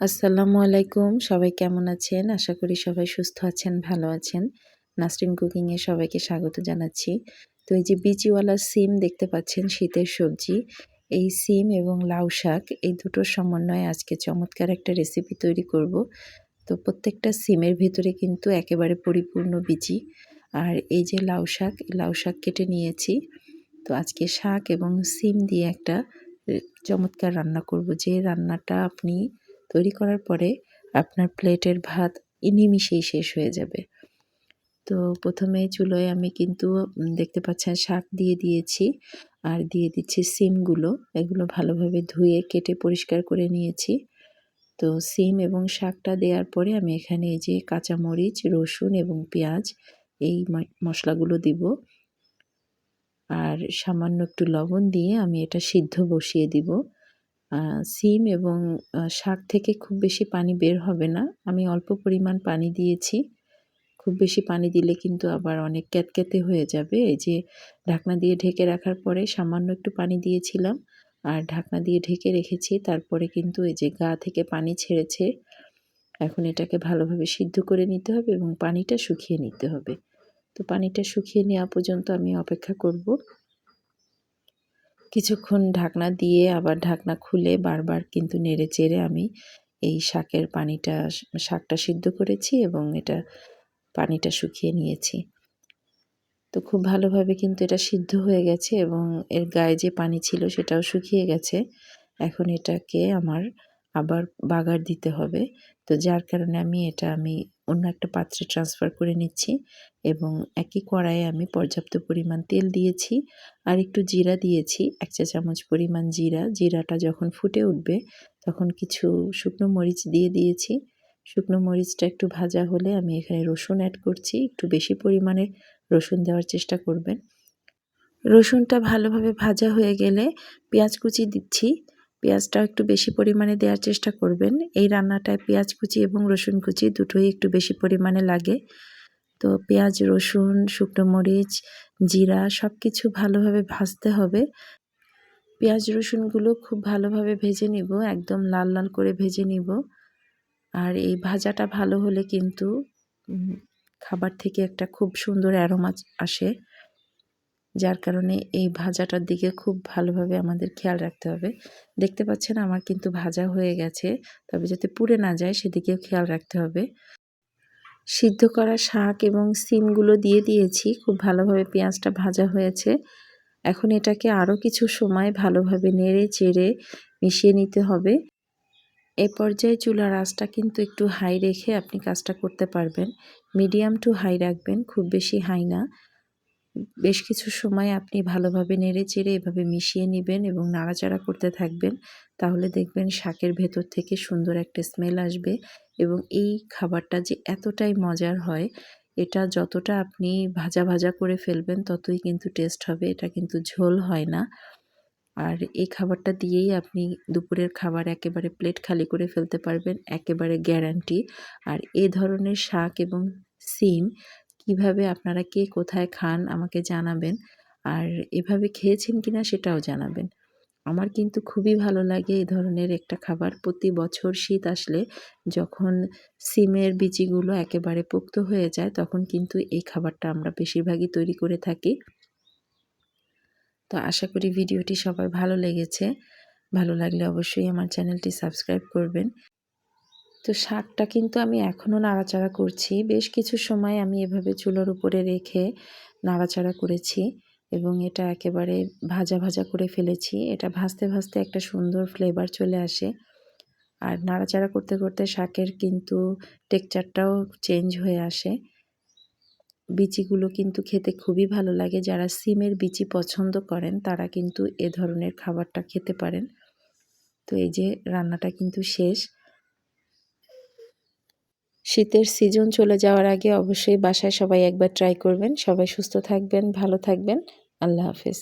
আসসালামু আলাইকুম। সবাই কেমন আছেন? আশা করি সবাই সুস্থ আছেন, ভালো আছেন। নাসরিন কুকিংয়ে সবাইকে স্বাগত জানাচ্ছি। তো এই যে বিচিওয়ালা সিম দেখতে পাচ্ছেন, শীতের সবজি। এই সিম এবং লাউ শাক, এই দুটোর সমন্বয়ে আজকে চমৎকার একটা রেসিপি তৈরি করব। তো প্রত্যেকটা সিমের ভিতরে কিন্তু একেবারে পরিপূর্ণ বিচি। আর এই যে লাউ শাক লাউ শাক কেটে নিয়েছি। তো আজকে শাক এবং সিম দিয়ে একটা চমৎকার রান্না করব। যে রান্নাটা আপনি তৈরি করার পরে আপনার প্লেটের ভাত ইনিমিশেই শেষ হয়ে যাবে। তো প্রথমে চুলোয় আমি কিন্তু দেখতে পাচ্ছেন শাক দিয়ে দিয়েছি। আর দিয়ে দিচ্ছি সিমগুলো। এগুলো ভালোভাবে ধুয়ে, কেটে পরিষ্কার করে নিয়েছি। তো সিম এবং শাকটা দেওয়ার পরে আমি এখানে এই যে কাঁচামরিচ, রসুন এবং পেঁয়াজ, এই মশলাগুলো দিব। আর সামান্য একটু লবণ দিয়ে আমি এটা সিদ্ধ বসিয়ে দিব। সিম এবং শাক থেকে খুব বেশি পানি বের হবে না। আমি অল্প পরিমাণ পানি দিয়েছি। খুব বেশি পানি দিলে কিন্তু আবার অনেক ক্যাতক্যাতে হয়ে যাবে। এই যে ঢাকনা দিয়ে ঢেকে রাখার পরে সামান্য একটু পানি দিয়েছিলাম। আর ঢাকনা দিয়ে ঢেকে রেখেছি। তারপরে কিন্তু এই যে গা থেকে পানি ছেড়েছে, এখন এটাকে ভালোভাবে সিদ্ধ করে নিতে হবে এবং পানিটা শুকিয়ে নিতে হবে। তো পানিটা শুকিয়ে নেওয়া পর্যন্ত আমি অপেক্ষা করব। কিছুক্ষণ ঢাকনা দিয়ে আবার ঢাকনা খুলে বারবার কিন্তু নেড়ে চেড়ে আমি এই শাকের পানিটা, শাকটা সিদ্ধ করেছি এবং এটা পানিটা শুকিয়ে নিয়েছি। তো খুব ভালোভাবে কিন্তু এটা সিদ্ধ হয়ে গেছে এবং এর গায়ে যে পানি ছিল সেটাও শুকিয়ে গেছে। এখন এটাকে আমার আবার বাগার দিতে হবে। তো যার কারণে আমি এটা আমি অন্য একটা পাত্রে ট্রান্সফার করে নিচ্ছি এবং একই কড়াইয়ে আমি পর্যাপ্ত পরিমাণ তেল দিয়েছি আর একটু জিরা দিয়েছি, এক চা চামচ পরিমাণ জিরা। জিরাটা যখন ফুটে উঠবে তখন কিছু শুকনো মরিচ দিয়ে দিয়েছি। শুকনো মরিচটা একটু ভাজা হলে আমি এখানে রসুন অ্যাড করছি। একটু বেশি পরিমাণে রসুন দেওয়ার চেষ্টা করবেন। রসুনটা ভালোভাবে ভাজা হয়ে গেলে পেঁয়াজ কুচি দিচ্ছি। পেঁয়াজটাও একটু বেশি পরিমাণে দেওয়ার চেষ্টা করবেন। এই রান্নাটায় পেঁয়াজ কুচি এবং রসুন কুচি দুটোই একটু বেশি পরিমাণে লাগে। তো পেঁয়াজ, রসুন, শুকনো মরিচ, জিরা সব কিছু ভালোভাবে ভাজতে হবে। পেঁয়াজ, রসুনগুলো খুব ভালোভাবে ভেজে নিব, একদম লাল লাল করে ভেজে নিব। আর এই ভাজাটা ভালো হলে কিন্তু খাবার থেকে একটা খুব সুন্দর অ্যারোমা আসে। যার কারণে এই ভাজাটার দিকে খুব ভালোভাবে আমাদের খেয়াল রাখতে হবে। দেখতে পাচ্ছেন আমার কিন্তু ভাজা হয়ে গেছে, তবে যাতে পুড়ে না যায় সেদিকেও খেয়াল রাখতে হবে। সিদ্ধ করা শাক এবং সিমগুলো দিয়ে দিয়েছি, খুব ভালোভাবে পেঁয়াজটা ভাজা হয়েছে। এখন এটাকে আরও কিছু সময় ভালোভাবে নেড়ে চেড়ে মিশিয়ে নিতে হবে। এ পর্যায়ে চুলার আঁচটা কিন্তু একটু হাই রেখে আপনি কাজটা করতে পারবেন। মিডিয়াম টু হাই রাখবেন, খুব বেশি হাই না। বেশ কিছু সময় আপনি ভালোভাবে নেড়ে চেড়ে এভাবে মিশিয়ে নেবেন এবং নাড়াচাড়া করতে থাকবেন। তাহলে দেখবেন শাকের ভেতর থেকে সুন্দর একটা স্মেল আসবে এবং এই খাবারটা যে এতটাই মজার হয়, এটা যতটা আপনি ভাজা ভাজা করে ফেলবেন ততই কিন্তু টেস্ট হবে, এটা কিন্তু ঝোল হয় না। আর এই খাবারটা দিয়েই আপনি দুপুরের খাবার একেবারে প্লেট খালি করে ফেলতে পারবেন, একেবারে গ্যারান্টি আর এ ধরনের শাক এবং সিম কীভাবে আপনারা কে কোথায় খান আমাকে জানাবেন। আর এভাবে খেয়েছেন কিনা সেটাও জানাবেন। আমার কিন্তু খুবই ভালো লাগে এই ধরনের একটা খাবার। প্রতি বছর শীত আসলে যখন সিমের বিচিগুলো একেবারে পোক্ত হয়ে যায়, তখন কিন্তু এই খাবারটা আমরা বেশিরভাগই তৈরি করে থাকি। তো আশা করি ভিডিওটি সবার ভালো লেগেছে। ভালো লাগলে অবশ্যই আমার চ্যানেলটি সাবস্ক্রাইব করবেন। তো শাকটা কিন্তু আমি এখনও নাড়াচাড়া করছি। বেশ কিছু সময় আমি এভাবে চুলোর উপরে রেখে নাড়াচাড়া করেছি এবং এটা একেবারে ভাজা ভাজা করে ফেলেছি। এটা ভাজতে ভাজতে একটা সুন্দর ফ্লেভার চলে আসে। আর নাড়াচাড়া করতে করতে শাকের কিন্তু টেক্সচারটাও চেঞ্জ হয়ে আসে। বিচিগুলো কিন্তু খেতে খুবই ভালো লাগে। যারা সিমের বিচি পছন্দ করেন, তারা কিন্তু এ ধরনের খাবারটা খেতে পারেন। তো এই যে রান্নাটা কিন্তু শেষ। শীতের সিজন চলে যাওয়ার আগে অবশ্যই বাসায় সবাই একবার ট্রাই করবেন। সবাই সুস্থ থাকবেন, ভালো থাকবেন। আল্লাহ হাফেজ।